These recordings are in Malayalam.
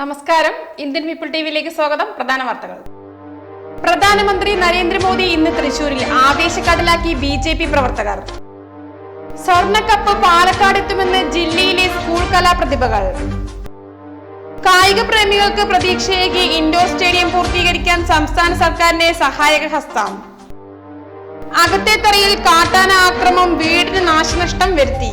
നമസ്കാരം. ഇന്ത്യൻ പീപ്പിൾ ടിവിയിലേക്ക് സ്വാഗതം. പ്രധാന വാർത്തകൾ. പ്രധാനമന്ത്രി നരേന്ദ്രമോദി ഇന്ന് തൃശൂരിൽ ആവേശക്കടലാക്കി ബി ജെ പി പ്രവർത്തകർ. സ്വർണക്കപ്പ് പാലക്കാട് എത്തുമെന്ന് ജില്ലയിലെ സ്കൂൾ കലാപ്രതിഭകൾ. കായിക പ്രേമികൾക്ക് പ്രതീക്ഷയേകി ഇൻഡോർ സ്റ്റേഡിയം പൂർത്തീകരിക്കാൻ സംസ്ഥാന സർക്കാരിന്റെ സഹായക ഹസ്തം. അകത്തേത്തറയിൽ കാട്ടാന ആക്രമം വീടിന് നാശനഷ്ടം വരുത്തി.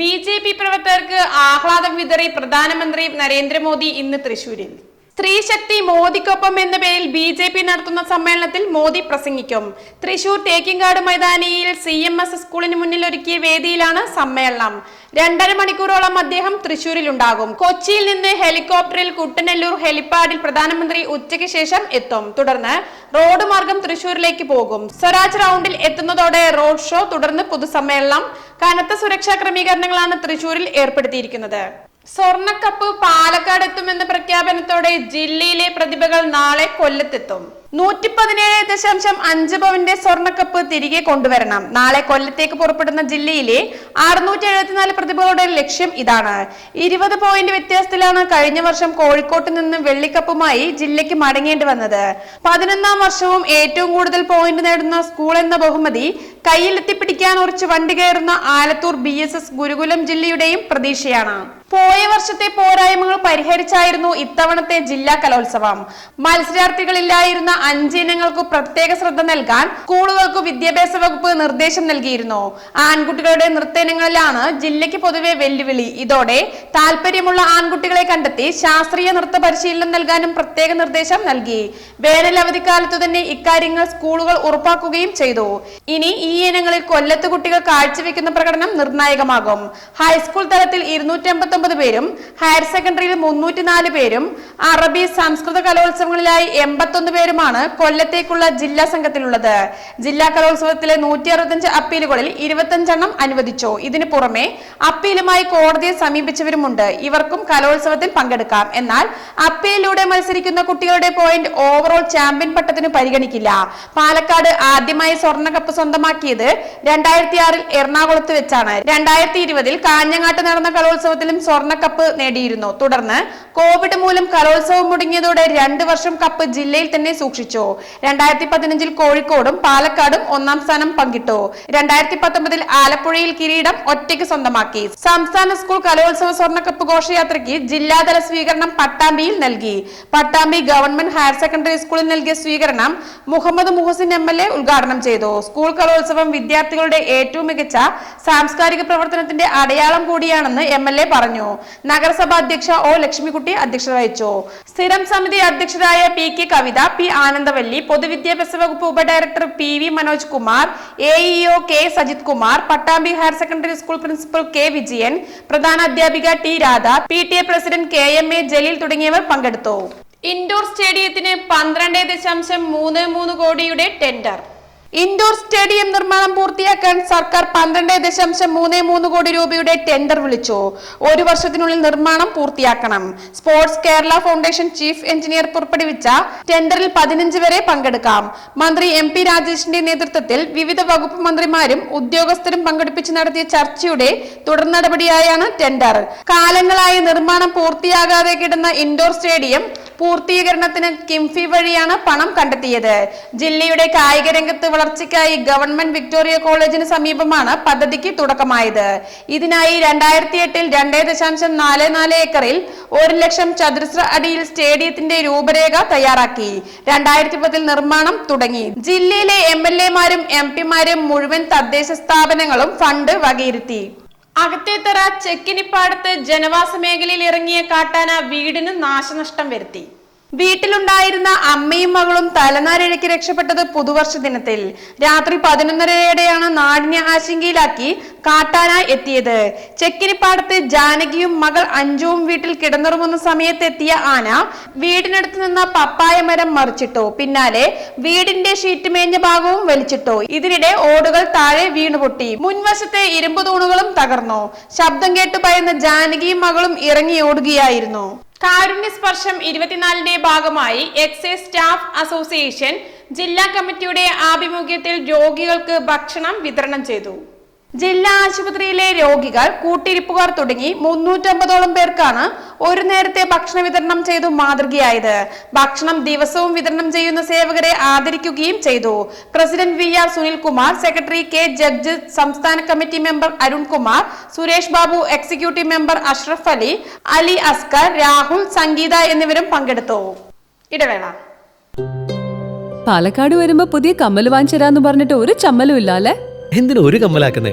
ബി ജെ പി പ്രവർത്തകർക്ക് ആഹ്ലാദം വിതറി പ്രധാനമന്ത്രി നരേന്ദ്രമോദി ഇന്ന് തൃശൂരിൽ. സ്ത്രീശക്തി മോദിക്കൊപ്പം എന്ന പേരിൽ ബി ജെ പി നടത്തുന്ന സമ്മേളനത്തിൽ മോദി പ്രസംഗിക്കും. തൃശൂർ തേക്കിങ്കാട് മൈതാനിയിൽ സി എം എസ് സ്കൂളിന് മുന്നിൽ ഒരുക്കിയ വേദിയിലാണ് സമ്മേളനം. രണ്ടര മണിക്കൂറോളം അദ്ദേഹം തൃശൂരിൽ ഉണ്ടാകും കൊച്ചിയിൽ നിന്ന് ഹെലികോപ്റ്ററിൽ കുട്ടനെല്ലൂർ ഹെലിപ്പാഡിൽ പ്രധാനമന്ത്രി ഉച്ചയ്ക്ക് ശേഷം എത്തും. തുടർന്ന് റോഡ് മാർഗം തൃശൂരിലേക്ക് പോകും. സ്വരാജ് റൗണ്ടിൽ എത്തുന്നതോടെ റോഡ് ഷോ തുടർന്ന് പൊതുസമ്മേളനം. കനത്ത സുരക്ഷാ ക്രമീകരണങ്ങളാണ് തൃശൂരിൽ ഏർപ്പെടുത്തിയിരിക്കുന്നത്. സ്വർണക്കപ്പ് പാലക്കാട് എത്തുമെന്ന പ്രഖ്യാപനത്തോടെ ജില്ലയിലെ പ്രതിഭകൾ നാളെ കൊല്ലത്തെത്തും. നൂറ്റി പതിനേഴ് ദശാംശം അഞ്ച് പവന്റെ സ്വർണക്കപ്പ് തിരികെ കൊണ്ടുവരണം. നാളെ കൊല്ലത്തേക്ക് പുറപ്പെടുന്ന ജില്ലയിലെ അറുന്നൂറ്റി എഴുപത്തിനാല് പ്രതിഭകളുടെ ലക്ഷ്യം ഇതാണ്. ഇരുപത് പോയിന്റ് വ്യത്യാസത്തിലാണ് കഴിഞ്ഞ വർഷം കോഴിക്കോട്ട് നിന്ന് വെള്ളിക്കപ്പുമായി ജില്ലയ്ക്ക് മടങ്ങേണ്ടി വന്നത്. പതിനൊന്നാം വർഷവും ഏറ്റവും കൂടുതൽ പോയിന്റ് നേടുന്ന സ്കൂൾ എന്ന ബഹുമതി കയ്യിലെത്തിപ്പിടിക്കാൻ ഉറച്ച് വണ്ടി കയറുന്ന ആലത്തൂർ ബി ഗുരുകുലം ജില്ലയുടെയും പ്രതീക്ഷയാണ്. പോയ വർഷത്തെ പോരായ്മകൾ പരിഹരിച്ചായിരുന്നു ഇത്തവണത്തെ ജില്ലാ കലോത്സവം. മത്സരാർത്ഥികളില്ലായിരുന്ന അഞ്ച് ഇനങ്ങൾക്ക് പ്രത്യേക ശ്രദ്ധ നൽകാൻ സ്കൂളുകൾക്ക് വിദ്യാഭ്യാസ വകുപ്പ് നിർദ്ദേശം നൽകിയിരുന്നു. ആൺകുട്ടികളുടെ നൃത്തയിനങ്ങളിലാണ് ജില്ലയ്ക്ക് പൊതുവെ വെല്ലുവിളി. ഇതോടെ താല്പര്യമുള്ള ആൺകുട്ടികളെ കണ്ടെത്തി ശാസ്ത്രീയ നൃത്ത പരിശീലനം നൽകാനും പ്രത്യേക നിർദ്ദേശം നൽകി. വേനൽ അവധിക്കാലത്തു തന്നെ ഇക്കാര്യങ്ങൾ സ്കൂളുകൾ ഉറപ്പാക്കുകയും ചെയ്തു. ഇനി ഈ ഇനങ്ങളിൽ കൊല്ലത്ത് കുട്ടികൾ കാഴ്ചവെക്കുന്ന പ്രകടനം നിർണായകമാകും. ഹൈസ്കൂൾ തലത്തിൽ ഇരുന്നൂറ്റി പേരും ഹയർ സെക്കൻഡറിയിൽ മുന്നൂറ്റിനാല് പേരും അറബി സംസ്കൃത കലോത്സവങ്ങളിലായി എൺപത്തൊന്ന് പേരുമാണ് കൊല്ലത്തേക്കുള്ള ജില്ലാ സംഘത്തിലുള്ളത്. ജില്ലാ കലോത്സവത്തിലെ നൂറ്റി അറുപത്തഞ്ച് അപ്പീലുകളിൽ ഇരുപത്തഞ്ചെണ്ണം അനുവദിച്ചു. ഇതിനു പുറമെ അപ്പീലുമായി കോടതിയെ സമീപിച്ചവരുമുണ്ട്. ഇവർക്കും കലോത്സവത്തിൽ പങ്കെടുക്കാം. എന്നാൽ അപ്പീലിലൂടെ മത്സരിക്കുന്ന കുട്ടികളുടെ പോയിന്റ് ഓവറോൾ ചാമ്പ്യൻ പട്ടത്തിന് പരിഗണിക്കില്ല. പാലക്കാട് ആദ്യമായി സ്വർണ കപ്പ് സ്വന്തമാക്കിയത് രണ്ടായിരത്തി ആറിൽ എറണാകുളത്ത് വെച്ചാണ്. രണ്ടായിരത്തി ഇരുപതിൽ കാഞ്ഞങ്ങാട്ട് നടന്ന കലോത്സവത്തിലും സ്വർണക്കപ്പ് നേടിയിരുന്നു. തുടർന്ന് കോവിഡ് മൂലം കലോത്സവം മുടങ്ങിയതോടെ രണ്ടു വർഷം കപ്പ് ജില്ലയിൽ തന്നെ സൂക്ഷിച്ചു. രണ്ടായിരത്തി പതിനഞ്ചിൽ കോഴിക്കോടും പാലക്കാടും ഒന്നാം സ്ഥാനം പങ്കിട്ടു. രണ്ടായിരത്തി പത്തൊമ്പതിൽ ആലപ്പുഴയിൽ കിരീടം ഒറ്റയ്ക്ക് സ്വന്തമാക്കി. സംസ്ഥാന സ്കൂൾ കലോത്സവ സ്വർണക്കപ്പ് ഘോഷയാത്രയ്ക്ക് ജില്ലാതല സ്വീകരണം പട്ടാമ്പിയിൽ നൽകി. പട്ടാമ്പി ഗവൺമെന്റ് ഹയർ സെക്കൻഡറി സ്കൂളിൽ നൽകിയ സ്വീകരണം Muhammad Muhasin M L A ഉദ്ഘാടനം ചെയ്തു. സ്കൂൾ കലോത്സവം വിദ്യാർത്ഥികളുടെ ഏറ്റവും മികച്ച സാംസ്കാരിക പ്രവർത്തനത്തിന്റെ അടയാളം കൂടിയാണെന്ന് എം എൽ എ പറഞ്ഞു. നഗരസഭാ അധ്യക്ഷ ഒ ലക്ഷ്മിക്കുട്ടി അധ്യക്ഷത വഹിച്ചു. സ്ഥിരം സമിതി അധ്യക്ഷരായ P K Kavitha P Anandavalli പൊതുവിദ്യാഭ്യാസ വകുപ്പ് ഉപഡയറക്ടർ P V Manoj Kumar A E O K Sajith Kumar Pattambi higher secondary school principal K Vijayan പ്രധാന അധ്യാപിക T Radha P T A president K M A Jaleel തുടങ്ങിയവർ പങ്കെടുത്തു. ഇൻഡോർ സ്റ്റേഡിയത്തിന് പന്ത്രണ്ട് ദശാംശം മൂന്ന് മൂന്ന് കോടിയുടെ ടെൻഡർ. ഇൻഡോർ സ്റ്റേഡിയം നിർമ്മാണം പൂർത്തിയാക്കാൻ സർക്കാർ പന്ത്രണ്ട് ദശാംശം മൂന്ന് മൂന്ന് കോടി രൂപയുടെ ടെൻഡർ വിളിച്ചു. ഒരു വർഷത്തിനുള്ളിൽ നിർമ്മാണം പൂർത്തിയാക്കണം. Sports Kerala foundation chief engineer പുറപ്പെടുവിച്ച ടെൻഡറിൽ പതിനഞ്ച് വരെ പങ്കെടുക്കാം. മന്ത്രി എം പി രാജേഷിന്റെ നേതൃത്വത്തിൽ വിവിധ വകുപ്പ് മന്ത്രിമാരും ഉദ്യോഗസ്ഥരും പങ്കെടുപ്പിച്ച് നടത്തിയ ചർച്ചയുടെ തുടർ നടപടിയായാണ് ടെൻഡർ. കാലങ്ങളായി നിർമ്മാണം പൂർത്തിയാകാതെ കിടന്ന ഇൻഡോർ സ്റ്റേഡിയം പൂർത്തീകരണത്തിന് കിംഫി വഴിയാണ് പണം കണ്ടെത്തിയത്. ജില്ലയുടെ കായിക രംഗത്ത് വളർച്ചയ്ക്കായി ഗവൺമെന്റ് വിക്ടോറിയ കോളേജിന് സമീപമാണ് പദ്ധതിക്ക് തുടക്കമായത്. ഇതിനായി രണ്ടായിരത്തി എട്ടിൽ രണ്ടേ ദശാംശം നാല് നാല് ഏക്കറിൽ ഒരു ലക്ഷം ചതുരശ്ര അടിയിൽ സ്റ്റേഡിയത്തിന്റെ രൂപരേഖ തയ്യാറാക്കി. രണ്ടായിരത്തി പത്തിൽ നിർമ്മാണം തുടങ്ങി. ജില്ലയിലെ എം എൽ എമാരും എം പിമാരും മുഴുവൻ തദ്ദേശ സ്ഥാപനങ്ങളും ഫണ്ട് വകയിരുത്തി. അകത്തേത്തറ ചെക്കിനിപ്പാടത്ത് ജനവാസ മേഖലയിൽ ഇറങ്ങിയ കാട്ടാന വീടിന് നാശനഷ്ടം വരുത്തി. വീട്ടിലുണ്ടായിരുന്ന അമ്മയും മകളും തലനാരിഴയ്ക്ക് രക്ഷപ്പെട്ടത് പുതുവർഷ ദിനത്തിൽ രാത്രി പതിനൊന്നരയോടെയാണ് നാടിനെ ആശങ്കയിലാക്കി കാട്ടാന എത്തിയത്. ചെക്കിരിപ്പാടത്ത് ജാനകിയും മകൾ അഞ്ജുവും വീട്ടിൽ കിടന്നുറങ്ങുന്ന സമയത്ത് എത്തിയ ആന വീടിനടുത്ത് നിന്ന പപ്പായ മരം മറിച്ചിട്ടു. പിന്നാലെ വീടിന്റെ ഷീറ്റ് മേഞ്ഞ ഭാഗവും വലിച്ചിട്ടു. ഇതിനിടെ ഓടുകൾ താഴെ വീണുപൊട്ടി. മുൻവശത്തെ ഇരുമ്പ് തൂണുകളും തകർന്നു. ശബ്ദം കേട്ട് ഭയന്ന ജാനകിയും മകളും ഇറങ്ങി ഓടുകയായിരുന്നു. കാരുണ്യ സ്പർശം ഇരുപത്തിനാലിന്റെ ഭാഗമായി എക്സൈസ് സ്റ്റാഫ് അസോസിയേഷൻ ജില്ലാ കമ്മിറ്റിയുടെ ആഭിമുഖ്യത്തിൽ രോഗികൾക്ക് ഭക്ഷണം വിതരണം ചെയ്തു. ജില്ലാ ആശുപത്രിയിലെ രോഗികൾ കൂട്ടിരിപ്പുകാർ തുടങ്ങി മുന്നൂറ്റമ്പതോളം പേർക്കാണ് ഒരു നേരത്തെ ഭക്ഷണ വിതരണം ചെയ്തു മാതൃകയായത്. ഭക്ഷണം ദിവസവും വിതരണം ചെയ്യുന്ന സേവകരെ ആദരിക്കുകയും ചെയ്തു. President V R Sunilkumar secretary K judge സംസ്ഥാന committee member Arunkumar Suresh Babu executive member Ashraf Ali Ali Askar Rahul Sangeetha എന്നിവരും പങ്കെടുത്തു. ഇടവേള. പാലക്കാട് വരുമ്പോ പുതിയ കമ്മൽ വാങ്ങിച്ചരാന്ന് പറഞ്ഞിട്ട് ഒരു ചമ്മലും ഇല്ല അല്ലെ എന്തിനു ഒരു കമ്മലാക്കുന്നേ?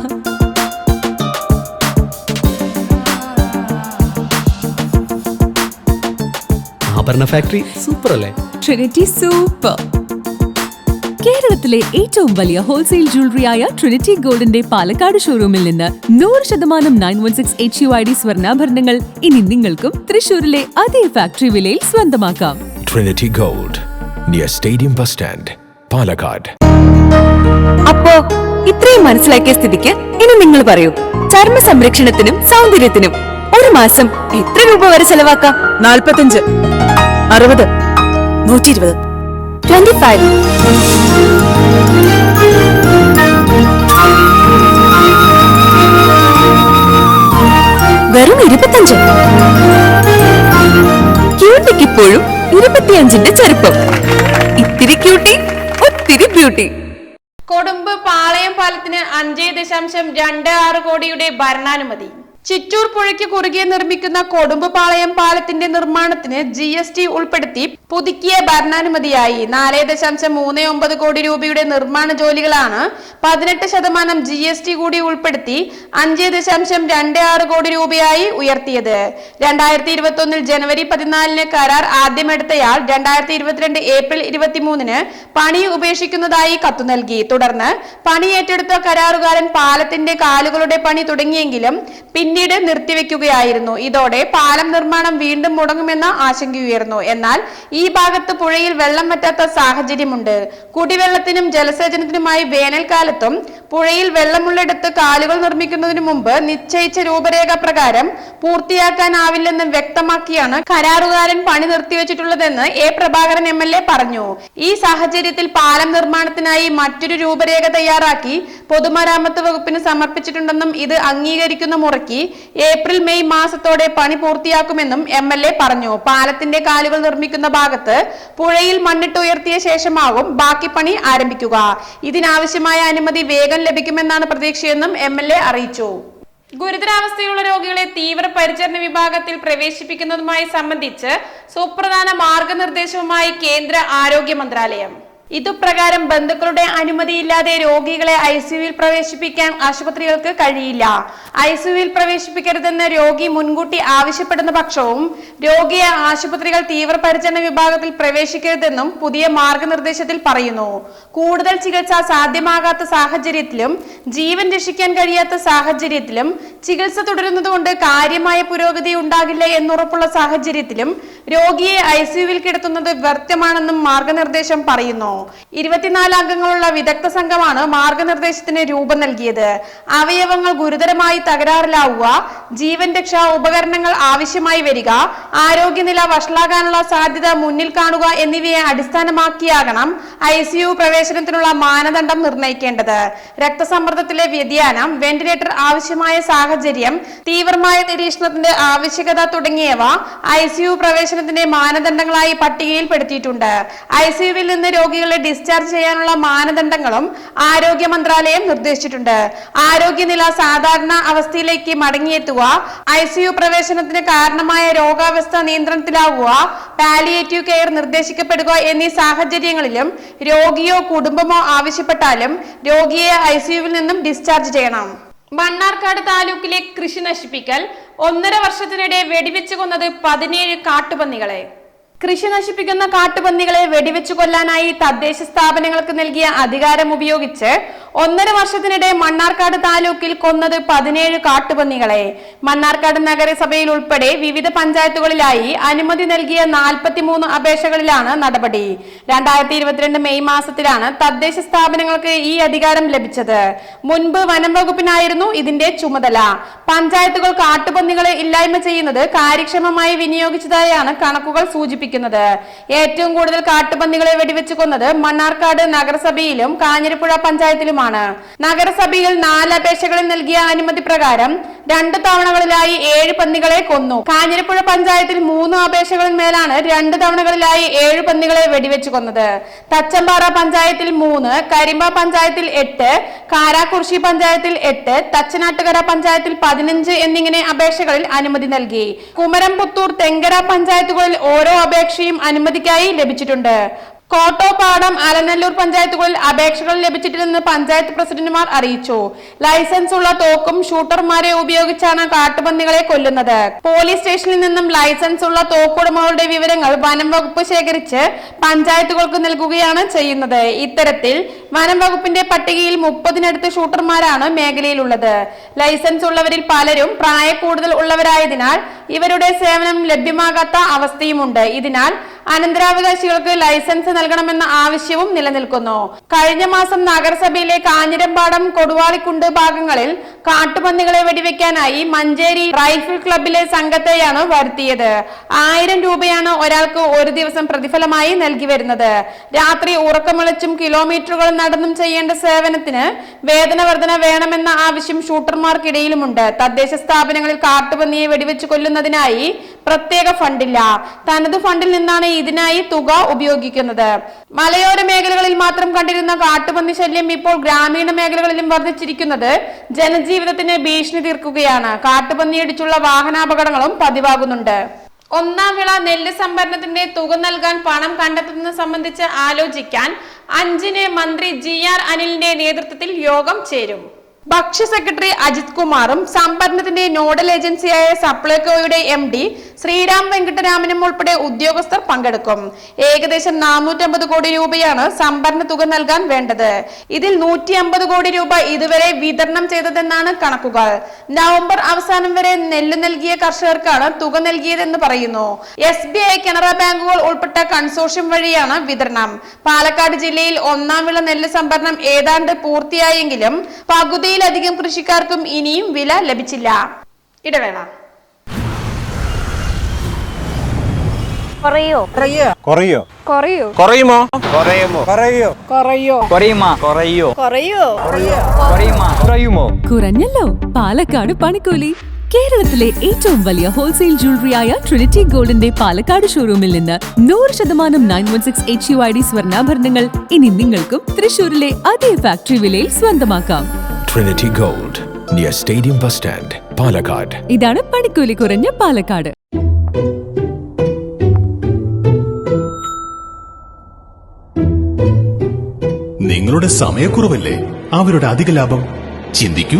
ആഭരണ ഫാക്ടറി സൂപ്പർ അല്ലേ? ട്രിനിറ്റി സൂപ്പർ കേരളത്തിലെ ഏറ്റവും വലിയ ഹോൾസെയിൽ ജ്വല്ലറിയായ ട്രിനിറ്റി ഗോൾഡിന്റെ പാലക്കാട് ഷോറൂമിൽ നിന്ന് നൂറ് ശതമാനം nine one six H U I D സ്വർണാഭരണങ്ങൾ ഇനി നിങ്ങൾക്കും തൃശൂരിലെ അതേ ഫാക്ടറി വിലയിൽ സ്വന്തമാക്കാം. Trinity gold near stadium bus stand Palakkad അപ്പോ ഇത്രയും മനസ്സിലാക്കിയ സ്ഥിതിക്ക് ഇനി നിങ്ങൾ പറയൂ ചർമ്മ സംരക്ഷണത്തിനും സൗന്ദര്യത്തിനും ഒരു മാസം എത്ര രൂപ വരെ ചെലവാക്കാം? നാൽപ്പത്തഞ്ച് അറുപത് നൂറ്റി ഇരുപത് ട്വന്റി ഫൈവ് വെറും ഇരുപത്തഞ്ച്. ക്യൂട്ടിക്ക് ഇപ്പോഴും ഇരുപത്തിയഞ്ചിന്റെ ചെറുപ്പം ഇത്തിരി ക്യൂട്ടി ഒത്തിരി ബ്യൂട്ടി. കൊടുമ്പ് പാളയം പാലത്തിന് അഞ്ച് ദശാംശം രണ്ട് ആറ് കോടിയുടെ ഭരണാനുമതി. ചിറ്റൂർ പുഴയ്ക്ക് കുറുകെ നിർമ്മിക്കുന്ന കൊടുമ്പ് പാളയം പാലത്തിന്റെ നിർമ്മാണത്തിന് ജി എസ് ടി ഉൾപ്പെടുത്തി പുതുക്കിയ ഭരണാനുമതിയായി. നാല് ദശാംശം മൂന്ന് ഒമ്പത് കോടി രൂപയുടെ നിർമ്മാണ ജോലികളാണ് പതിനെട്ട് ശതമാനം ജി എസ് ടി കൂടി ഉൾപ്പെടുത്തി അഞ്ച് ദശാംശം രണ്ട് ആറ് കോടി രൂപയായി ഉയർത്തിയത്. രണ്ടായിരത്തി ഇരുപത്തി ജനുവരി പതിനാലിന് കരാർ ആദ്യമെടുത്തയാൾ രണ്ടായിരത്തി ഇരുപത്തിരണ്ട് ഏപ്രിൽ ഇരുപത്തിമൂന്നിന് പണി ഉപേക്ഷിക്കുന്നതായി കത്തു നൽകി. തുടർന്ന് പണി ഏറ്റെടുത്ത കരാറുകാരൻ പാലത്തിന്റെ കാലുകളുടെ പണി തുടങ്ങിയെങ്കിലും പിന്നീട് നിർത്തിവെക്കുകയായിരുന്നു. ഇതോടെ പാലം നിർമ്മാണം വീണ്ടും മുടങ്ങുമെന്ന ആശങ്കയുയർന്നു എന്നാൽ ഈ ഭാഗത്ത് പുഴയിൽ വെള്ളം വറ്റാത്ത സാഹചര്യമുണ്ട്. കുടിവെള്ളത്തിനും ജലസേചനത്തിനുമായി വേനൽക്കാലത്തും പുഴയിൽ വെള്ളമുള്ളിടത്ത് കാലുകൾ നിർമ്മിക്കുന്നതിനു മുമ്പ് നിശ്ചയിച്ച രൂപരേഖ പ്രകാരം പൂർത്തിയാക്കാനാവില്ലെന്ന് വ്യക്തമാക്കിയാണ് കരാറുകാരൻ പണി നിർത്തിവെച്ചിട്ടുള്ളതെന്ന് A Prabhakaran M L A പറഞ്ഞു. ഈ സാഹചര്യത്തിൽ പാലം നിർമ്മാണത്തിനായി മറ്റൊരു രൂപരേഖ തയ്യാറാക്കി പൊതുമരാമത്ത് വകുപ്പിന് സമർപ്പിച്ചിട്ടുണ്ടെന്നും ഇത് അംഗീകരിക്കുന്ന മുറയ്ക്ക് ഏപ്രിൽ മെയ് മാസത്തോടെ പണി പൂർത്തിയാക്കുമെന്നും എം എൽ എ പറഞ്ഞു. പാലത്തിന്റെ കാലുകൾ നിർമ്മിക്കുന്ന ഭാഗത്ത് പുഴയിൽ മണ്ണിട്ട് ഉയർത്തിയ ശേഷമാകും ബാക്കി പണി ആരംഭിക്കുക. ഇതിനാവശ്യമായ അനുമതി വേഗം ലഭിക്കുമെന്നാണ് പ്രതീക്ഷയെന്നും എം എൽ എ അറിയിച്ചു. ഗുരുതരാവസ്ഥയിലുള്ള രോഗികളെ തീവ്ര പരിചരണ വിഭാഗത്തിൽ പ്രവേശിപ്പിക്കുന്നതുമായി സംബന്ധിച്ച് സുപ്രധാന മാർഗനിർദ്ദേശവുമായി കേന്ദ്ര ആരോഗ്യ മന്ത്രാലയം. ഇതുപ്രകാരം ബന്ധുക്കളുടെ അനുമതിയില്ലാതെ രോഗികളെ ഐ സിയുവിൽ പ്രവേശിപ്പിക്കാൻ ആശുപത്രികൾക്ക് കഴിയില്ല. ഐ സിയുവിൽ പ്രവേശിപ്പിക്കരുതെന്ന് രോഗി മുൻകൂട്ടി ആവശ്യപ്പെടുന്ന പക്ഷവും രോഗിയെ ആശുപത്രികൾ തീവ്രപരിചരണ വിഭാഗത്തിൽ പ്രവേശിക്കരുതെന്നും പുതിയ മാർഗനിർദ്ദേശത്തിൽ പറയുന്നു. കൂടുതൽ ചികിത്സ സാധ്യമാകാത്ത സാഹചര്യത്തിലും ജീവൻ രക്ഷിക്കാൻ കഴിയാത്ത സാഹചര്യത്തിലും ചികിത്സ തുടരുന്നതുകൊണ്ട് കാര്യമായ പുരോഗതി ഉണ്ടാകില്ല എന്നുറപ്പുള്ള സാഹചര്യത്തിലും രോഗിയെ ഐ സിയുവിൽ കിടത്തുന്നത് വ്യർത്ഥമാണെന്നും മാർഗനിർദ്ദേശം പറയുന്നു. ഇരുപത്തിനാല് അംഗങ്ങളുള്ള വിദഗ്ധ സംഘമാണ് മാർഗനിർദ്ദേശത്തിന് രൂപം നൽകിയത്. അവയവങ്ങൾ ഗുരുതരമായി തകരാറിലാവുക ജീവൻ രക്ഷാ ഉപകരണങ്ങൾ ആവശ്യമായി വരിക ആരോഗ്യനില വഷളാകാനുള്ള സാധ്യത മുന്നിൽ കാണുക എന്നിവയെ അടിസ്ഥാനമാക്കിയാകണം ഐ സിയു പ്രവേശനത്തിനുള്ള മാനദണ്ഡം നിർണയിക്കേണ്ടത്. രക്തസമ്മർദ്ദത്തിലെ വ്യതിയാനം വെന്റിലേറ്റർ ആവശ്യമായ സാഹചര്യം തീവ്രമായ നിരീക്ഷണത്തിന്റെ ആവശ്യകത തുടങ്ങിയവ ഐ സിയു പ്രവേശനത്തിന്റെ മാനദണ്ഡങ്ങളായി പട്ടികയിൽപ്പെടുത്തിയിട്ടുണ്ട്. ഐ സിയുവിൽ നിന്ന് രോഗികളെ ഡിസ്ചാർജ് ചെയ്യാനുള്ള മാനദണ്ഡങ്ങളും ആരോഗ്യ മന്ത്രാലയം നിർദ്ദേശിച്ചിട്ടുണ്ട്. ആരോഗ്യനില സാധാരണ അവസ്ഥയിലേക്ക് മടങ്ങിയെത്തുക ഐസിയു പ്രവേശനത്തിന് കാരണമായ രോഗാവസ്ഥ നിയന്ത്രണത്തിലാവുക പാലിയേറ്റീവ് കെയർ നിർദ്ദേശിക്കപ്പെടുക എന്നീ സാഹചര്യങ്ങളിലും രോഗിയോ കുടുംബമോ ആവശ്യപ്പെട്ടാലും രോഗിയെ ഐസിയുവിൽ സിയുവിൽ നിന്നും ഡിസ്ചാർജ് ചെയ്യണം. മണ്ണാർക്കാട് താലൂക്കിലെ കൃഷി നശിപ്പിക്കൽ ഒന്നര വർഷത്തിനിടെ വെടിവെച്ച് കൊന്നത് പതിനേഴ് കാട്ടുപന്നികളെ. കൃഷി നശിപ്പിക്കുന്ന കാട്ടുപന്നികളെ വെടിവെച്ചു കൊല്ലാനായി തദ്ദേശ സ്ഥാപനങ്ങൾക്ക് നൽകിയ അധികാരം ഉപയോഗിച്ച് ഒന്നര വർഷത്തിനിടെ മണ്ണാർക്കാട് താലൂക്കിൽ കൊന്നത് പതിനേഴ് കാട്ടുപന്നികളെ. മണ്ണാർക്കാട് നഗരസഭയിൽ ഉൾപ്പെടെ വിവിധ പഞ്ചായത്തുകളിലായി അനുമതി നൽകിയ നാൽപ്പത്തിമൂന്ന് അപേക്ഷകളിലാണ് നടപടി. രണ്ടായിരത്തി ഇരുപത്തിരണ്ട് മെയ് മാസത്തിലാണ് തദ്ദേശ സ്ഥാപനങ്ങൾക്ക് ഈ അധികാരം ലഭിച്ചത്. മുൻപ് വനം വകുപ്പിനായിരുന്നു ഇതിന്റെ ചുമതല. പഞ്ചായത്തുകൾ കാട്ടുപന്നികളെ ഇല്ലായ്മ ചെയ്യുന്നത് കാര്യക്ഷമമായി വിനിയോഗിച്ചതായാണ് കണക്കുകൾ സൂചിപ്പിക്കുന്നത്. ഏറ്റവും കൂടുതൽ കാട്ടുപന്നികളെ വെടിവെച്ച് കൊന്നത് മണ്ണാർക്കാട് നഗരസഭയിലും കാഞ്ഞിരപ്പുഴ പഞ്ചായത്തിലുമാണ് നഗരസഭയിൽ നാല് അപേക്ഷകളിൽ നൽകിയ അനുമതി പ്രകാരം രണ്ട് തവണകളിലായി ഏഴ് പന്നികളെ കൊന്നു. കാഞ്ഞിരപ്പുഴ പഞ്ചായത്തിൽ മൂന്ന് അപേക്ഷകളിൽ മേലാണ് രണ്ട് തവണകളിലായി ഏഴ് പന്നികളെ വെടിവെച്ച് കൊന്നത്. തച്ചമ്പാറ പഞ്ചായത്തിൽ മൂന്ന് കരിമ്പ പഞ്ചായത്തിൽ എട്ട് കാരാക്കുർശി പഞ്ചായത്തിൽ എട്ട് തച്ചനാട്ടുകര പഞ്ചായത്തിൽ പതിനഞ്ച് എന്നിങ്ങനെ അപേക്ഷകളിൽ അനുമതി നൽകി. കുമരം പുത്തൂർ തെങ്കര പഞ്ചായത്തുകളിൽ ഓരോ അപേക്ഷയും അനുമതിക്കായി ലഭിച്ചിട്ടുണ്ട്. കോട്ടോപ്പാടം അലനല്ലൂർ പഞ്ചായത്തുകളിൽ അപേക്ഷകൾ ലഭിച്ചിട്ടില്ലെന്ന് പഞ്ചായത്ത് പ്രസിഡന്റുമാർ അറിയിച്ചു. ലൈസൻസ് ഉള്ള തോക്കും ഷൂട്ടർമാരെ ഉപയോഗിച്ചാണ് കാട്ടുപന്നികളെ കൊല്ലുന്നത്. പോലീസ് സ്റ്റേഷനിൽ നിന്നും ലൈസൻസ് ഉള്ള തോക്കുടമകളുടെ വിവരങ്ങൾ വനം വകുപ്പ് ശേഖരിച്ച് പഞ്ചായത്തുകൾക്ക് നൽകുകയാണ് ചെയ്യുന്നത്. ഇത്തരത്തിൽ വനം വകുപ്പിന്റെ പട്ടികയിൽ മുപ്പതിനടുത്ത് ഷൂട്ടർമാരാണ് മേഖലയിലുള്ളത്. ലൈസൻസ് ഉള്ളവരിൽ പലരും പ്രായ കൂടുതൽ ഉള്ളവരായതിനാൽ ഇവരുടെ സേവനം ലഭ്യമാകാത്ത അവസ്ഥയുമുണ്ട്. ഇതിനാൽ അനന്തരാവകാശികൾക്ക് ലൈസൻസ് നൽകണമെന്ന ആവശ്യവും നിലനിൽക്കുന്നു. കഴിഞ്ഞ മാസം നഗരസഭയിലെ കാഞ്ഞിരമ്പാടം കൊടുവാളിക്കുണ്ട് ഭാഗങ്ങളിൽ കാട്ടുപന്നികളെ വെടിവെക്കാനായി മഞ്ചേരി റൈഫിൾ ക്ലബിലെ സംഘത്തെയാണ് വരുത്തിയത്. ആയിരം രൂപയാണ് ഒരാൾക്ക് ഒരു ദിവസം പ്രതിഫലമായി നൽകി വരുന്നത്. രാത്രി ഉറക്കമിളച്ചും കിലോമീറ്ററുകൾ നടന്നും ചെയ്യേണ്ട സേവനത്തിന് വേതന വർധന വേണമെന്ന ആവശ്യം ഷൂട്ടർമാർക്കിടയിലുമുണ്ട്. തദ്ദേശ സ്ഥാപനങ്ങളിൽ കാട്ടുപന്നിയെ വെടിവെച്ച് കൊല്ലുന്നതിനായി പ്രത്യേക ഫണ്ടില്ല. തനത് ഫണ്ടിൽ നിന്നാണ് ഇതിനായി തുക ഉപയോഗിക്കുന്നത്. മലയോര മേഖലകളിൽ മാത്രം കണ്ടിരുന്ന കാട്ടുപന്നി ശല്യം ഇപ്പോൾ ഗ്രാമീണ മേഖലകളിലും വർദ്ധിച്ചിരിക്കുന്നത് ജനജീവിതത്തിന് ഭീഷണി തീർക്കുകയാണ്. കാട്ടുപന്നിയിടിച്ചുള്ള വാഹനാപകടങ്ങളും പതിവാകുന്നുണ്ട്. ഒന്നാം വിള നെല്ല് സംഭരണത്തിന്റെ തുക നൽകാൻ പണം കണ്ടെത്തുന്നത് സംബന്ധിച്ച് ആലോചിക്കാൻ അഞ്ചിന് മന്ത്രി ജി ആർ അനിലിന്റെ നേതൃത്വത്തിൽ യോഗം ചേരും. ഭക്ഷ്യ സെക്രട്ടറി അജിത് കുമാറും സംഭരണത്തിന്റെ നോഡൽ ഏജൻസിയായ സപ്ലൈകോയുടെ എം ഡി ശ്രീരാം വെങ്കട്ടരാമനും ഉൾപ്പെടെ ഉദ്യോഗസ്ഥർ പങ്കെടുക്കും. ഏകദേശം നാനൂറ്റമ്പത് കോടി രൂപയാണ് സംഭരണ തുക നൽകാൻ വേണ്ടത്. ഇതിൽ നൂറ്റി അമ്പത് കോടി രൂപ ഇതുവരെ വിതരണം ചെയ്തതെന്നാണ് കണക്കുകൾ. നവംബർ അവസാനം വരെ നെല്ല് നൽകിയ കർഷകർക്കാണ് തുക നൽകിയതെന്ന് പറയുന്നു. എസ് ബി ഐ കനറ ബാങ്കുകൾ ഉൾപ്പെട്ട കൺസോർഷ്യം വഴിയാണ് വിതരണം. പാലക്കാട് ജില്ലയിൽ ഒന്നാം വിള നെല്ല് സംഭരണം ഏതാണ്ട് പൂർത്തിയായെങ്കിലും പകുതിയിലധികം കൃഷിക്കാർക്കും ഇനിയും വില ലഭിച്ചില്ല. ഇടവേള. കുറയോ? കുറയോ? കുറയോ? കുറയുമോ? കുറയുമോ? കുറയോ? കുറയുമാ? കുറയോ? കുറയോ? കുറയുമോ? കുറയുമോ? കുറഞ്ഞല്ലോ. പാലക്കാട് പണിക്കൂലി. കേരളത്തിലെ ഏറ്റവും വലിയ ഹോൾസെയിൽ ജ്വല്ലറിയായ ട്രിനിറ്റി ഗോൾഡിന്റെ പാലക്കാട് ഷോറൂമിൽ നിന്ന് നൂറ് ശതമാനം nine one six H U I D സ്വർണാഭരണങ്ങൾ ഇനി നിങ്ങൾക്കും തൃശൂരിലെ അതേ ഫാക്ടറി വിലയിൽ സ്വന്തമാക്കാം. Trinity gold near stadium bus stand Palakkad ഇതാണ് പണിക്കൂലി കുറഞ്ഞ പാലക്കാട്. നിങ്ങളുടെ സമയക്കുറവല്ലേ? അവരുടെ അധിക ലാഭം ചിന്തിക്കൂ.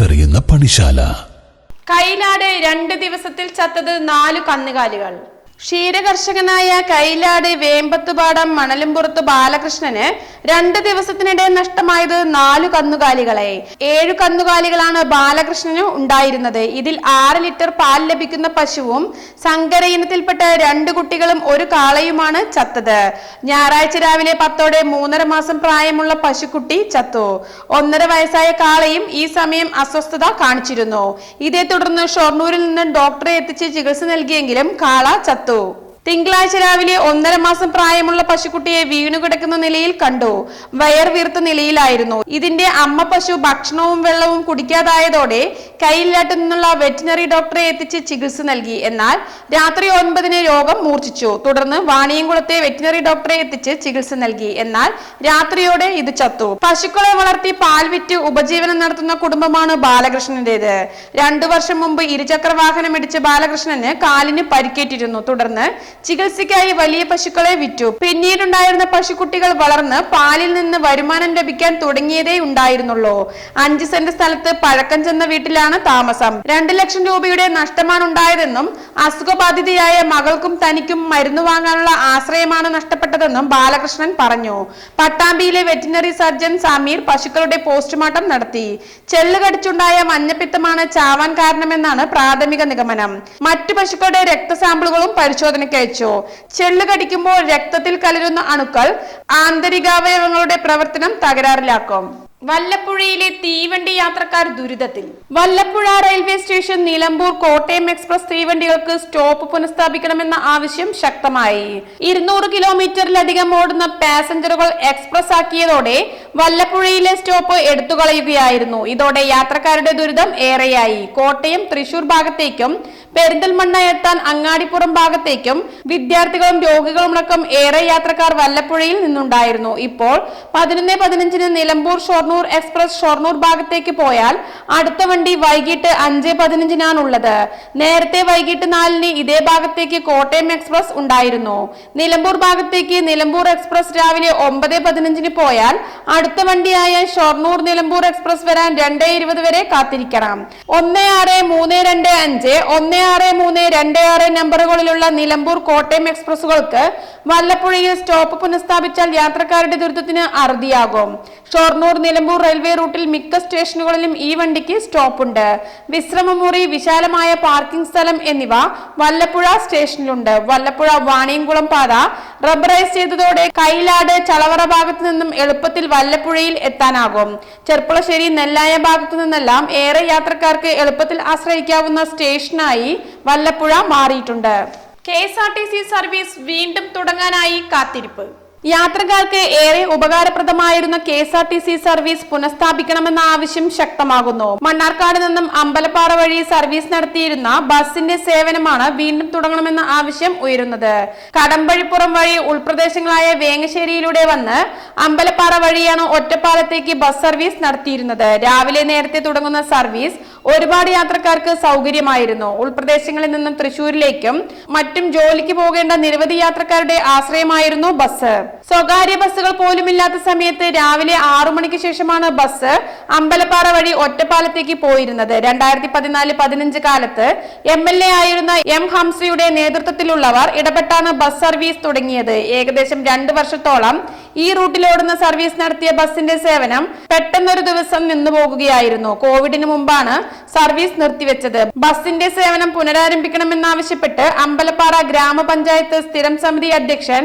മനസ്സറിയുന്ന പണിശാല. കൈലാട് രണ്ട് ദിവസത്തിൽ ചത്തത് നാലു കന്നുകാലികൾ. ക്ഷീരകർഷകനായ കൈലാട് വേമ്പത്തുപാടം മണലുംപുറത്ത് ബാലകൃഷ്ണന് രണ്ട് ദിവസത്തിനിടെ നഷ്ടമായത് നാലു കന്നുകാലികളെ. ഏഴു കന്നുകാലികളാണ് ബാലകൃഷ്ണന് ഉണ്ടായിരുന്നത്. ഇതിൽ ആറ് ലിറ്റർ പാൽ ലഭിക്കുന്ന പശുവും സങ്കര ഇനത്തിൽപ്പെട്ട രണ്ട് കുട്ടികളും ഒരു കാളയുമാണ് ചത്തത്. ഞായറാഴ്ച രാവിലെ പത്തോടെ മൂന്നര മാസം പ്രായമുള്ള പശുക്കുട്ടി ചത്തു. ഒന്നര വയസ്സായ കാളയും ഈ സമയം അസ്വസ്ഥത കാണിച്ചിരുന്നു. ഇതേ തുടർന്ന് ഷൊർണൂരിൽ നിന്ന് ഡോക്ടറെ എത്തിച്ച് ചികിത്സ നൽകിയെങ്കിലും കാള ചത്തു. gato. തിങ്കളാഴ്ച രാവിലെ ഒന്നര മാസം പ്രായമുള്ള പശുക്കുട്ടിയെ വീണുകിടക്കുന്ന നിലയിൽ കണ്ടു. വയർ വീർത്ത നിലയിലായിരുന്നു. ഇതിന്റെ അമ്മ പശു ഭക്ഷണവും വെള്ളവും കുടിക്കാതായതോടെ കയ്യില്ലാട്ട് നിന്നുള്ള വെറ്റിനറി ഡോക്ടറെ എത്തിച്ച് ചികിത്സ നൽകി. എന്നാൽ രാത്രി ഒൻപതിന് രോഗം മൂർച്ഛിച്ചു. തുടർന്ന് വാണിയംകുളത്തെ വെറ്റിനറി ഡോക്ടറെ എത്തിച്ച് ചികിത്സ നൽകി. എന്നാൽ രാത്രിയോടെ ഇത് ചത്തു. പശുക്കളെ വളർത്തി പാൽ വിറ്റ് ഉപജീവനം നടത്തുന്ന കുടുംബമാണ് ബാലകൃഷ്ണന്റേത്. രണ്ടു വർഷം മുമ്പ് ഇരുചക്ര വാഹനം ഇടിച്ച് ബാലകൃഷ്ണന് കാലിന് പരിക്കേറ്റിരുന്നു. തുടർന്ന് ചികിത്സയ്ക്കായി വലിയ പശുക്കളെ വിറ്റു. പിന്നീടുണ്ടായിരുന്ന പശുക്കുട്ടികൾ വളർന്ന് പാലിൽ നിന്ന് വരുമാനം ലഭിക്കാൻ തുടങ്ങിയതേ ഉണ്ടായിരുന്നുള്ളൂ. അഞ്ച് സെന്റ് സ്ഥലത്ത് പഴക്കം ചെന്ന വീട്ടിലാണ് താമസം. രണ്ട് ലക്ഷം രൂപയുടെ നഷ്ടമാണ് ഉണ്ടായതെന്നും അസുഖബാധിതയായ മകൾക്കും തനിക്കും മരുന്ന് വാങ്ങാനുള്ള ആശ്രയമാണ് നഷ്ടപ്പെട്ടതെന്നും ബാലകൃഷ്ണൻ പറഞ്ഞു. പട്ടാമ്പിയിലെ വെറ്റിനറി സർജൻ സമീർ പശുക്കളുടെ പോസ്റ്റ്മോർട്ടം നടത്തി. ചെല്ലുകടിച്ചുണ്ടായ മഞ്ഞപ്പിത്തമാണ് ചാവാൻ കാരണമെന്നാണ് പ്രാഥമിക നിഗമനം. മറ്റു പശുക്കളുടെ രക്തസാമ്പിളുകളും പരിശോധനയ്ക്ക് അയച്ചു ചെള്ളു കടിക്കുമ്പോൾ രക്തത്തിൽ കലരുന്ന അണുക്കൾ ആന്തരികാവയവങ്ങളുടെ പ്രവർത്തനം തകരാറിലാക്കും. വല്ലപ്പുഴയിലെ തീവണ്ടി യാത്രക്കാർ ദുരിതത്തിൽ. Vallappuzha railway station Nilambur Kottayam express തീവണ്ടികൾക്ക് stop പുനഃസ്ഥാപിക്കണമെന്ന ആവശ്യം ശക്തമായി. ഇരുന്നൂറ് കിലോമീറ്ററിലധികം ഓടുന്ന പാസഞ്ചറുകൾ എക്സ്പ്രസ് ആക്കിയതോടെ വല്ലപ്പുഴയിലെ സ്റ്റോപ്പ് എടുത്തുകളയുകയായിരുന്നു. ഇതോടെ യാത്രക്കാരുടെ ദുരിതം ഏറെയായി. കോട്ടയം തൃശൂർ ഭാഗത്തേക്കും പെരിന്തൽമണ്ണ എത്താൻ അങ്ങാടിപ്പുറം ഭാഗത്തേക്കും വിദ്യാർത്ഥികളും രോഗികളുമടക്കം ഏറെ യാത്രക്കാർ വല്ലപ്പുഴയിൽ നിന്നുണ്ടായിരുന്നു. ഇപ്പോൾ പതിനൊന്ന് പതിനഞ്ചിന് നിലമ്പൂർ ഷൊർണൂർ എക്സ്പ്രസ് ഷൊർണൂർ ഭാഗത്തേക്ക് പോയാൽ അടുത്ത വണ്ടി വൈകിട്ട് അഞ്ച് പതിനഞ്ചിനാണുള്ളത്. നേരത്തെ വൈകിട്ട് നാലിന് ഇതേ ഭാഗത്തേക്ക് കോട്ടയം എക്സ്പ്രസ് ഉണ്ടായിരുന്നു. നിലമ്പൂർ ഭാഗത്തേക്ക് നിലമ്പൂർ എക്സ്പ്രസ് രാവിലെ ഒമ്പത് പതിനഞ്ചിന് പോയാൽ അടുത്ത വണ്ടിയായ ഷൊർണൂർ നിലമ്പൂർ എക്സ്പ്രസ് വരാൻ രണ്ട് ഇരുപത് വരെ കാത്തിരിക്കണം. ഒന്ന് ആറ് മൂന്ന് രണ്ട് അഞ്ച് ഒന്ന് ആറ് മൂന്ന് രണ്ട് ആറ് നമ്പറുകളിലുള്ള നിലമ്പൂർ കോട്ടയം എക്സ്പ്രസുകൾക്ക് വല്ലപ്പുഴയിൽ സ്റ്റോപ്പ് പുനഃസ്ഥാപിച്ചാൽ യാത്രക്കാരുടെ ദുരിതത്തിന് അറുതിയാകും. ഷൊർണൂർ നിലമ്പൂർ റെയിൽവേ റൂട്ടിൽ മിക്ക സ്റ്റേഷനുകളിലും ഈ വണ്ടിക്ക് സ്റ്റോപ്പുണ്ട്. വിശ്രമമുറി വിശാലമായ പാർക്കിംഗ് സ്ഥലം എന്നിവ വല്ലപ്പുഴ സ്റ്റേഷനിലുണ്ട്. വല്ലപ്പുഴ വാണിയംകുളം പാത റബ്ബറൈസ് ചെയ്തതോടെ കൈലാട് ചളവറ ഭാഗത്തു നിന്നും എളുപ്പത്തിൽ വല്ലപ്പുഴയിൽ എത്താനാകും. ചെർപ്പുളശ്ശേരി നെല്ലായ ഭാഗത്തു നിന്നെല്ലാം ഏറെ യാത്രക്കാർക്ക് എളുപ്പത്തിൽ ആശ്രയിക്കാവുന്ന സ്റ്റേഷനായി വല്ലപ്പുഴ മാറിയിട്ടുണ്ട്. K S R T C service വീണ്ടും തുടങ്ങാനായി കാത്തിരിപ്പ്. യാത്രക്കാർക്ക് ഏറെ ഉപകാരപ്രദമായിരുന്ന K S R T C service പുനഃസ്ഥാപിക്കണമെന്ന ആവശ്യം ശക്തമാകുന്നു. മണ്ണാർക്കാട് നിന്നും അമ്പലപ്പാറ വഴി സർവീസ് നടത്തിയിരുന്ന ബസിന്റെ സേവനമാണ് വീണ്ടും തുടങ്ങണമെന്ന ആവശ്യം ഉയരുന്നത്. കടമ്പഴിപ്പുറം വഴി ഉൾപ്രദേശങ്ങളായ വേങ്ങശ്ശേരിയിലൂടെ വന്ന് അമ്പലപ്പാറ വഴിയാണ് ഒറ്റപ്പാലത്തേക്ക് ബസ് സർവീസ് നടത്തിയിരുന്നത്. രാവിലെ നേരത്തെ തുടങ്ങുന്ന സർവീസ് ഒരുപാട് യാത്രക്കാർക്ക് സൗകര്യമായിരുന്നു. ഉൾപ്രദേശങ്ങളിൽ നിന്നും തൃശൂരിലേക്കും മറ്റും ജോലിക്ക് പോകേണ്ട നിരവധി യാത്രക്കാരുടെ ആശ്രയമായിരുന്നു ബസ്. സ്വകാര്യ ബസ്സുകൾ പോലുമില്ലാത്ത സമയത്ത് രാവിലെ ആറു മണിക്ക് ശേഷമാണ് ബസ് അമ്പലപ്പാറ വഴി ഒറ്റപ്പാലത്തേക്ക് പോയിരുന്നത്. രണ്ടായിരത്തി പതിനാല് പതിനഞ്ച് കാലത്ത് എം എൽ എ ആയിരുന്ന എം ഹംസയുടെ നേതൃത്വത്തിലുള്ളവർ ഇടപെട്ടാണ് ബസ് സർവീസ് തുടങ്ങിയത്. ഏകദേശം രണ്ടു വർഷത്തോളം ഈ റൂട്ടിലോടുന്ന സർവീസ് നടത്തിയ ബസിന്റെ സേവനം പെട്ടെന്നൊരു ദിവസം നിന്നുപോകുകയായിരുന്നു കോവിഡിന് മുമ്പാണ് സർവീസ് നിർത്തിവെച്ചത്. ബസിന്റെ സേവനം പുനരാരംഭിക്കണമെന്നാവശ്യപ്പെട്ട് അമ്പലപ്പാറ ഗ്രാമപഞ്ചായത്ത് സ്ഥിരം സമിതി അധ്യക്ഷൻ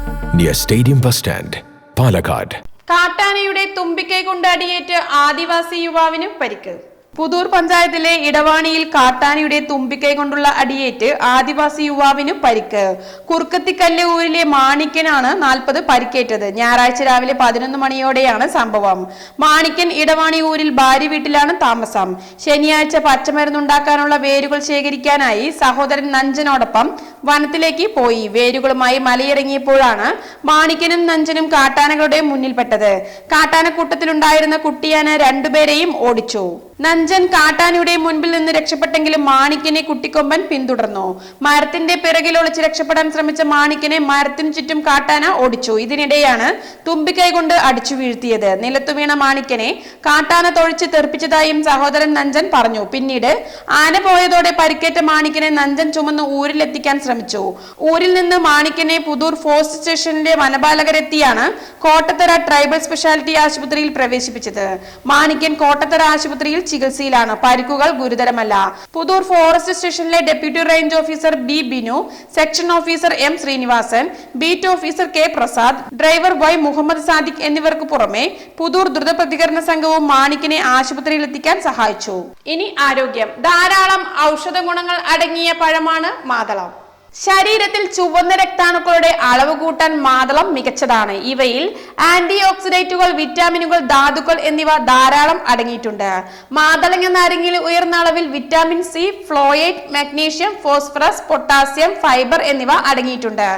near stadium bus stand Palakkad കാട്ടാനയുടെ തുമ്പിക്കൈ കൊണ്ട് അടിയേറ്റ് ആദിവാസി യുവാവിന് പരിക്ക്. പുതൂർ പഞ്ചായത്തിലെ ഇടവാണിയിൽ കാട്ടാനയുടെ തുമ്പിക്കൈ കൊണ്ടുള്ള അടിയേറ്റ് ആദിവാസി യുവാവിന് പരിക്ക്. കുർക്കത്തിക്കല്ല് ഊരിലെ മാണിക്കനാണ് നാൽപ്പത് പരിക്കേറ്റത്. ഞായറാഴ്ച രാവിലെ പതിനൊന്ന് മണിയോടെയാണ് സംഭവം. മാണിക്കൻ ഇടവാണി ഊരിൽ ഭാര്യ വീട്ടിലാണ് താമസം. ശനിയാഴ്ച പച്ചമരുന്നുണ്ടാക്കാനുള്ള വേരുകൾ ശേഖരിക്കാനായി സഹോദരൻ നഞ്ചനോടൊപ്പം വനത്തിലേക്ക് പോയി. വേരുകളുമായി മലയിറങ്ങിയപ്പോഴാണ് മാണിക്കനും നഞ്ചനും കാട്ടാനകളുടെ മുന്നിൽപ്പെട്ടത്. കാട്ടാനക്കൂട്ടത്തിലുണ്ടായിരുന്ന കുട്ടിയാന രണ്ടുപേരെയും ഓടിച്ചു. നഞ്ചൻ കാട്ടാനയുടെ മുൻപിൽ നിന്ന് രക്ഷപ്പെട്ടെങ്കിലും മാണിക്കനെ കുട്ടിക്കൊമ്പൻ പിന്തുടർന്നു. മരത്തിന്റെ പിറകിൽ ഒളിച്ച് രക്ഷപ്പെടാൻ ശ്രമിച്ച മാണിക്കനെ മരത്തിനു ചുറ്റും കാട്ടാന ഓടിച്ചു. ഇതിനിടെയാണ് തുമ്പിക്കൈ കൊണ്ട് അടിച്ചു വീഴ്ത്തിയത്. നിലത്തു വീണ മാണിക്കനെ കാട്ടാന തൊഴിച്ച് തെറിപ്പിച്ചതായും സഹോദരൻ നഞ്ചൻ പറഞ്ഞു. പിന്നീട് ആന പോയതോടെ പരിക്കേറ്റ മാണിക്കനെ നഞ്ചൻ ചുമന്ന് ഊരിലെത്തിക്കാൻ ശ്രമിച്ചു. ഊരിൽ നിന്ന് മാണിക്കനെ പുതൂർ ഫോഴ്സ് സ്റ്റേഷനിലെ വനപാലകരെത്തിയാണ് കോട്ടത്തറ ട്രൈബൽ സ്പെഷ്യാലിറ്റി ആശുപത്രിയിൽ പ്രവേശിപ്പിച്ചത്. മാണിക്കൻ കോട്ടത്തറ ആശുപത്രിയിൽ ചികിത്സയിലാണ്. പരിക്കുകൾ ഗുരുതരമല്ല. പുതൂർ ഫോറസ്റ്റ് സ്റ്റേഷനിലെ deputy range officer B Binu section officer M Srinivasan beat officer K Prasad driver Y Muhammad Sadiq എന്നിവർക്ക് പുറമെ പുതൂർ ദ്രുത പ്രതികരണ സംഘവും മാണിക്കിനെ ആശുപത്രിയിൽ എത്തിക്കാൻ സഹായിച്ചു. ഇനി ആരോഗ്യം. ധാരാളം ഔഷധ ഗുണങ്ങൾ അടങ്ങിയ പഴമാണ് മാതളം. ശരീരത്തിൽ ചുവന്ന രക്താണുക്കളുടെ അളവ് കൂട്ടാൻ മാതളം മികച്ചതാണ്. ഇവയിൽ ആന്റി ഓക്സിഡേറ്റുകൾ വിറ്റാമിനുകൾ ധാതുക്കൾ എന്നിവ ധാരാളം അടങ്ങിയിട്ടുണ്ട്. മാതളങ്ങ നാരങ്ങയിൽ ഉയർന്ന അളവിൽ vitamin C folate magnesium phosphorus potassium fibre എന്നിവ അടങ്ങിയിട്ടുണ്ട്.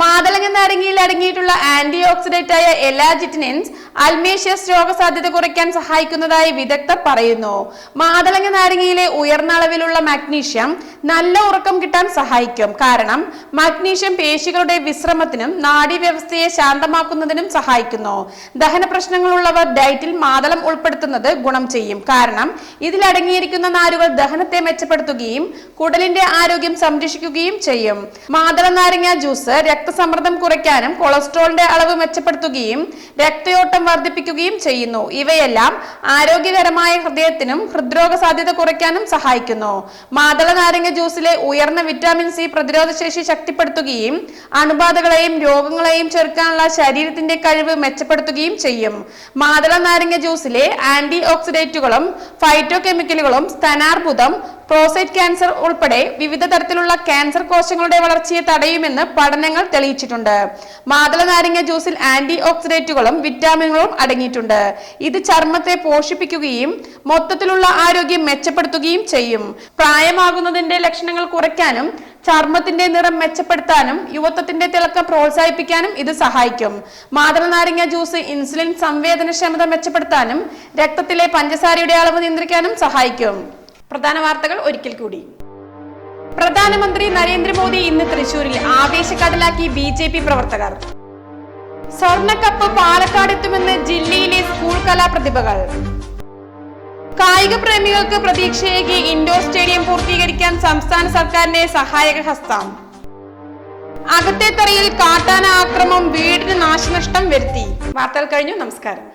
മാതളങ്ങ നാരങ്ങയിൽ അടങ്ങിയിട്ടുള്ള ആന്റി ഓക്സിഡന്റ് ആയ എലാജിറ്റിനിൻസ് അൽമേഷ്യസ് രോഗസാധ്യത കുറയ്ക്കാൻ സഹായിക്കുന്നതായി വിദഗ്ധർ പറയുന്നു. മാതളങ്ങ നാരങ്ങയിലെ ഉയർന്ന അളവിലുള്ള മാഗ്നീഷ്യം നല്ല ഉറക്കം കിട്ടാൻ സഹായിക്കും. കാരണം മാഗ്നീഷ്യം പേശികളുടെ വിശ്രമത്തിനും നാഡീവ്യവസ്ഥയെ ശാന്തമാക്കുന്നതിനും സഹായിക്കുന്നു. ദഹന പ്രശ്നങ്ങളുള്ളവർ ഡയറ്റിൽ മാതളം ഉൾപ്പെടുത്തുന്നത് ഗുണം ചെയ്യും. കാരണം ഇതിലടങ്ങിയിരിക്കുന്ന നാരുകൾ ദഹനത്തെ മെച്ചപ്പെടുത്തുകയും കുടലിന്റെ ആരോഗ്യം സംരക്ഷിക്കുകയും ചെയ്യും. മാതള നാരങ്ങ ജ്യൂസ് രക്തസമ്മർദ്ദം കുറയ്ക്കാനും കൊളസ്ട്രോളിന്റെ അളവ് മെച്ചപ്പെടുത്തുകയും രക്തയോട്ടം വർദ്ധിപ്പിക്കുകയും ചെയ്യുന്നു. ഇവയെല്ലാം ആരോഗ്യകരമായ ഹൃദയത്തിനും ഹൃദ്രോഗ സാധ്യത കുറയ്ക്കാനും സഹായിക്കുന്നു. മാതള നാരങ്ങ ജ്യൂസിലെ ഉയർന്ന വിറ്റാമിൻ സി പ്രതിരോധ ശേഷി ശക്തിപ്പെടുത്തുകയും അണുബാധകളെയും രോഗങ്ങളെയും ചെറുക്കാനുള്ള ശരീരത്തിന്റെ കഴിവ് മെച്ചപ്പെടുത്തുകയും ചെയ്യും. മാതള നാരങ്ങ ജ്യൂസിലെ ആന്റി ഓക്സിഡേറ്റുകളും ഫൈറ്റോ കെമിക്കലുകളും സ്തനാർബുദം പ്രോസ്റ്റേറ്റ് ക്യാൻസർ ഉൾപ്പെടെ വിവിധ തരത്തിലുള്ള ക്യാൻസർ കോശങ്ങളുടെ വളർച്ചയെ തടയുമെന്ന് പഠനങ്ങൾ തെളിയിച്ചിട്ടുണ്ട്. മാതള നാരങ്ങ ജ്യൂസിൽ ആന്റി ഓക്സിഡേറ്റുകളും വിറ്റാമിനുകളും അടങ്ങിയിട്ടുണ്ട്. ഇത് ചർമ്മത്തെ പോഷിപ്പിക്കുകയും മൊത്തത്തിലുള്ള ആരോഗ്യം മെച്ചപ്പെടുത്തുകയും ചെയ്യും. പ്രായമാകുന്നതിന്റെ ലക്ഷണങ്ങൾ കുറയ്ക്കാനും ചർമ്മത്തിന്റെ നിറം മെച്ചപ്പെടുത്താനും യുവത്വത്തിന്റെ തിളക്കം പ്രോത്സാഹിപ്പിക്കാനും ഇത് സഹായിക്കും. മാതള നാരങ്ങ ജ്യൂസ് ഇൻസുലിൻ സംവേദനക്ഷമത മെച്ചപ്പെടുത്താനും രക്തത്തിലെ പഞ്ചസാരയുടെ അളവ് നിയന്ത്രിക്കാനും സഹായിക്കും. പ്രധാന വാർത്തകൾ ഒരിക്കൽ കൂടി. പ്രധാനമന്ത്രി നരേന്ദ്രമോദി ഇന്ന് തൃശൂരിൽ ആവേശക്കടലാക്കി ബി ജെ പി പ്രവർത്തകർ. സ്വർണക്കപ്പ് പാലക്കാട് എത്തുമെന്ന് ജില്ലയിലെ സ്കൂൾ കലാപ്രതിഭകൾ. കായിക പ്രേമികൾക്ക് പ്രതീക്ഷയേകി ഇൻഡോർ സ്റ്റേഡിയം പൂർത്തീകരിക്കാൻ സംസ്ഥാന സർക്കാരിന്റെ സഹായക ഹസ്തം. അകത്തേത്തറയിൽ കാട്ടാന ആക്രമം വീടിന് നാശനഷ്ടം വരുത്തി. വാർത്തകൾ കഴിഞ്ഞു. നമസ്കാരം.